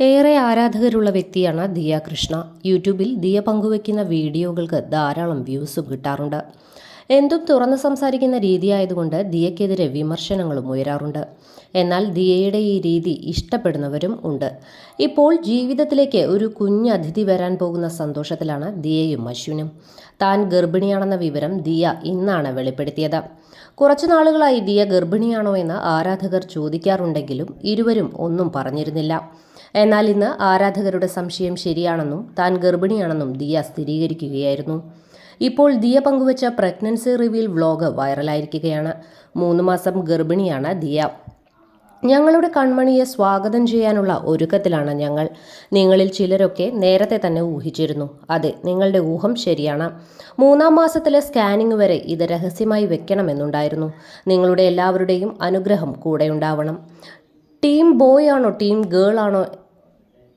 ഏറെ ആരാധകരുള്ള വ്യക്തിയാണ് ദിയ കൃഷ്ണ. യൂട്യൂബിൽ ദിയ പങ്കുവയ്ക്കുന്ന വീഡിയോകൾക്ക് ധാരാളം വ്യൂസും കിട്ടാറുണ്ട്. എന്തും തുറന്ന് സംസാരിക്കുന്ന രീതിയായതുകൊണ്ട് ദിയക്കെതിരെ വിമർശനങ്ങളും ഉയരാറുണ്ട്. എന്നാൽ ദിയയുടെ ഈ രീതി ഇഷ്ടപ്പെടുന്നവരും ഉണ്ട്. ഇപ്പോൾ ജീവിതത്തിലേക്ക് ഒരു കുഞ്ഞ് അതിഥി വരാൻ പോകുന്ന സന്തോഷത്തിലാണ് ദിയയും അശ്വിനും താൻ ഗർഭിണിയാണെന്ന വിവരം ദിയ ഇന്നാണ് വെളിപ്പെടുത്തിയത്. കുറച്ചു നാളുകളായി ദിയ ഗർഭിണിയാണോ എന്ന് ആരാധകർ ചോദിക്കാറുണ്ടെങ്കിലും ഇരുവരും ഒന്നും പറഞ്ഞിരുന്നില്ല. എന്നാൽ ഇന്ന് ആരാധകരുടെ സംശയം ശരിയാണെന്നും താൻ ഗർഭിണിയാണെന്നും ദിയ സ്ഥിരീകരിക്കുകയായിരുന്നു. ഇപ്പോൾ ദിയ പങ്കുവച്ച പ്രഗ്നൻസി റിവീൽ വ്ലോഗ് വൈറലായിരിക്കുകയാണ്. മൂന്ന് മാസം ഗർഭിണിയാണ് ദിയ. ഞങ്ങളുടെ കൺമണിയെ സ്വാഗതം ചെയ്യാനുള്ള ഒരുക്കത്തിലാണ് ഞങ്ങൾ. നിങ്ങളിൽ ചിലരൊക്കെ നേരത്തെ തന്നെ ഊഹിച്ചിരുന്നു. അതെ നിങ്ങളുടെ ഊഹം ശരിയാണ്. മൂന്നാം മാസത്തിലെ സ്കാനിംഗ് വരെ ഇത് രഹസ്യമായി വെക്കണമെന്നുണ്ടായിരുന്നു. നിങ്ങളുടെ എല്ലാവരുടെയും അനുഗ്രഹം കൂടെയുണ്ടാവണം ടീം ബോയ് ആണോ ടീം ഗേൾ ആണോ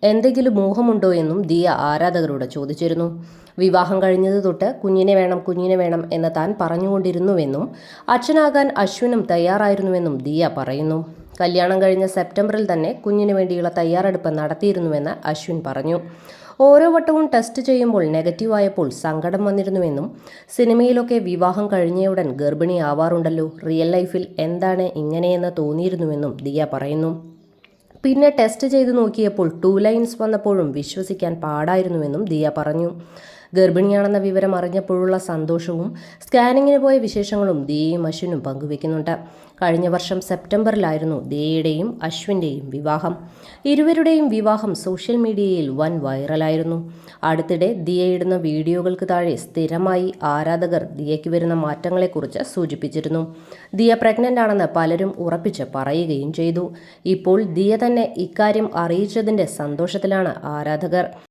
എന്തെങ്കിലും മോഹമുണ്ടോ എന്നും ദിയ ആരാധകരോട് ചോദിച്ചിരുന്നു. വിവാഹം കഴിഞ്ഞത് തൊട്ട് കുഞ്ഞിനെ വേണം കുഞ്ഞിനെ വേണം എന്ന് താൻ പറഞ്ഞുകൊണ്ടിരുന്നുവെന്നും അച്ഛനാകാൻ അശ്വിനും തയ്യാറായിരുന്നുവെന്നും ദിയ പറയുന്നു. കല്യാണം കഴിഞ്ഞ സെപ്റ്റംബറിൽ തന്നെ കുഞ്ഞിന് വേണ്ടിയുള്ള തയ്യാറെടുപ്പ് നടത്തിയിരുന്നുവെന്ന് അശ്വിൻ പറഞ്ഞു. ഓരോ വട്ടവും ടെസ്റ്റ് ചെയ്യുമ്പോൾ നെഗറ്റീവായപ്പോൾ സങ്കടം വന്നിരുന്നുവെന്നും സിനിമയിലൊക്കെ വിവാഹം കഴിഞ്ഞയുടൻ ഗർഭിണിയാവാറുണ്ടല്ലോ റിയൽ ലൈഫിൽ എന്താണ് ഇങ്ങനെയെന്ന് തോന്നിയിരുന്നുവെന്നും ദിയ പറയുന്നു. പിന്നെ ടെസ്റ്റ് ചെയ്ത് നോക്കിയപ്പോൾ ടു ലൈൻസ് വന്നപ്പോഴും വിശ്വസിക്കാൻ പാടായിരുന്നുവെന്നും ദിയ പറഞ്ഞു. ഗർഭിണിയാണെന്ന വിവരം അറിഞ്ഞപ്പോഴുള്ള സന്തോഷവും സ്കാനിങ്ങിന് പോയ വിശേഷങ്ങളും ദിയയും അശ്വിനും പങ്കുവെക്കുന്നുണ്ട്. കഴിഞ്ഞ വർഷം സെപ്റ്റംബറിലായിരുന്നു ദിയയുടെയും അശ്വിന്റെയും വിവാഹം. ഇരുവരുടെയും വിവാഹം സോഷ്യൽ മീഡിയയിൽ വൻ വൈറലായിരുന്നു. അടുത്തിടെ ദിയ ഇടുന്ന വീഡിയോകൾക്ക് താഴെ സ്ഥിരമായി ആരാധകർ ദിയയ്ക്ക് വരുന്ന മാറ്റങ്ങളെക്കുറിച്ച് സൂചിപ്പിച്ചിരുന്നു. ദിയ പ്രഗ്നന്റ് ആണെന്ന് പലരും ഉറപ്പിച്ച് പറയുകയും ചെയ്തു. ഇപ്പോൾ ദിയ തന്നെ ഇക്കാര്യം അറിയിച്ചതിന്റെ സന്തോഷത്തിലാണ് ആരാധകർ